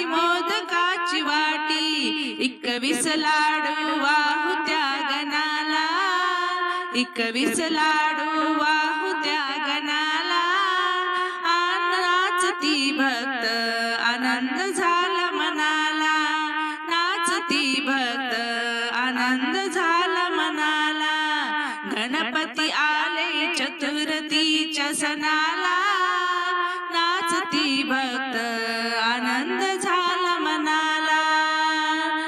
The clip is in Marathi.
हाती मोदकाची वाटी एकवीस लाडू वाहू त्या गणाला. एकवीस लाडू वाहू त्या गणाला. आन नाचती भक्त आनंद झाला मनाला. नाचती भक्त आनंद झाला मनाला. गणपती आले चतुर्थीच्या सणाला.